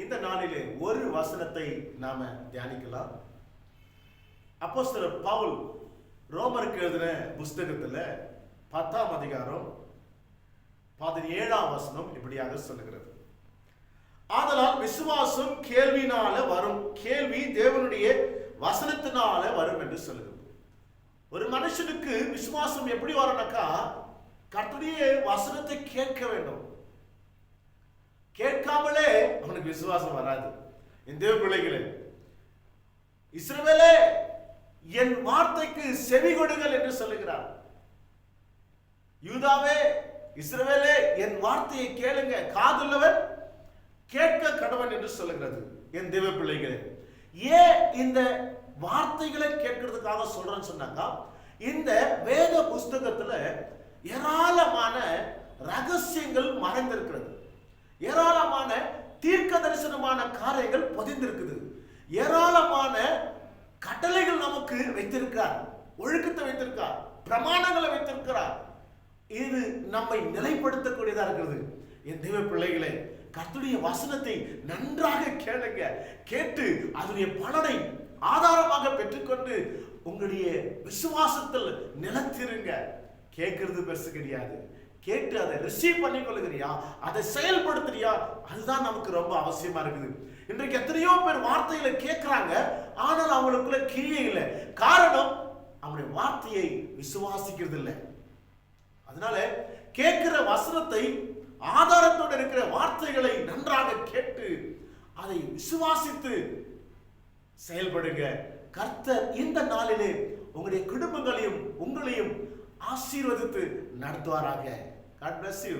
இந்த நாளிலே ஒரு வசனத்தை நாம தியானிக்கலாம். அப்போஸ்தலர் பவுல் ரோமருக்கு எழுதின புஸ்தகத்தில் பத்தாம் அதிகாரம் பதினேழாம் வசனம் இப்படியாக சொல்லுகிறது. ஆதலால் விசுவாசம் கேள்வினால வரும். கேள்வி தேவனுடைய வசனத்தினால வரும் என்று சொல்லுகிறது. ஒரு மனுஷனுக்கு விசுவாசம் எப்படி வரும்னாக்கா கர்த்தருடைய வசனத்தை கேட்க வேண்டும். கேட்காமலே அவனுக்கு விசுவாசம் வராது. இந்த தேவ பிள்ளைகளே இஸ்ரவேலே என் வார்த்தைக்கு செவி கொடுங்கள் என்று சொல்லுகிறார். யூதாவே இஸ்ரவேலே என் வார்த்தையை கேளுங்க. காதுள்ளவர் கேட்க கடவன் என்று சொல்லுகிறது. என் தேவ பிள்ளைகளே ஏன் இந்த வார்த்தைகளை கேட்கறதுக்காக சொல்றேன்னு சொன்னாக்கா இந்த வேத புஸ்தகத்துல ஏராளமான ரகசியங்கள் மறைந்திருக்கிறது. ஏராளமான தீர்க்க தரிசனமான காரியங்கள் பதிந்திருக்குது. ஏராளமான கட்டளைகள் நமக்கு வைத்திருக்கிறார் ஒழுக்கத்தை வைத்திருக்கார் பிரமாணங்களை வைத்திருக்கிறார். இது நம்மை நிலைப்படுத்தக்கூடியதா இருக்கிறது. என் தெய்வ பிள்ளைகளே கர்த்தருடைய வசனத்தை நன்றாக கேளுங்க. கேட்டு அதனுடைய பலனை ஆதாரமாக பெற்றுக்கொண்டு உங்களுடைய விசுவாசத்தில் நிலத்திருங்க. கேட்கறது பெருசு கிடையாது. கேட்டு அதை ரிசீவ் பண்ணி கொள்ளுகிறியா அதை செயல்படுத்துறியா? அதுதான் நமக்கு ரொம்ப அவசியமா இருக்குது. இன்றைக்கு எத்தனையோ பேர் வார்த்தைகளை கேட்கிறாங்க ஆனால் அவங்களுக்குள்ள கிரியை இல்லை. காரணம் அவருடைய வார்த்தையை விசுவாசிக்கிறது இல்லை அதனால கேட்கிற வசனத்தை ஆதாரத்தோடு இருக்கிற வார்த்தைகளை நன்றாக கேட்டு அதை விசுவாசித்து செயல்படுங்க. கர்த்தர் இந்த நாளிலே உங்களுடைய குடும்பங்களையும் உங்களையும் ஆசீர்வதித்து நடத்துவாராக. God bless you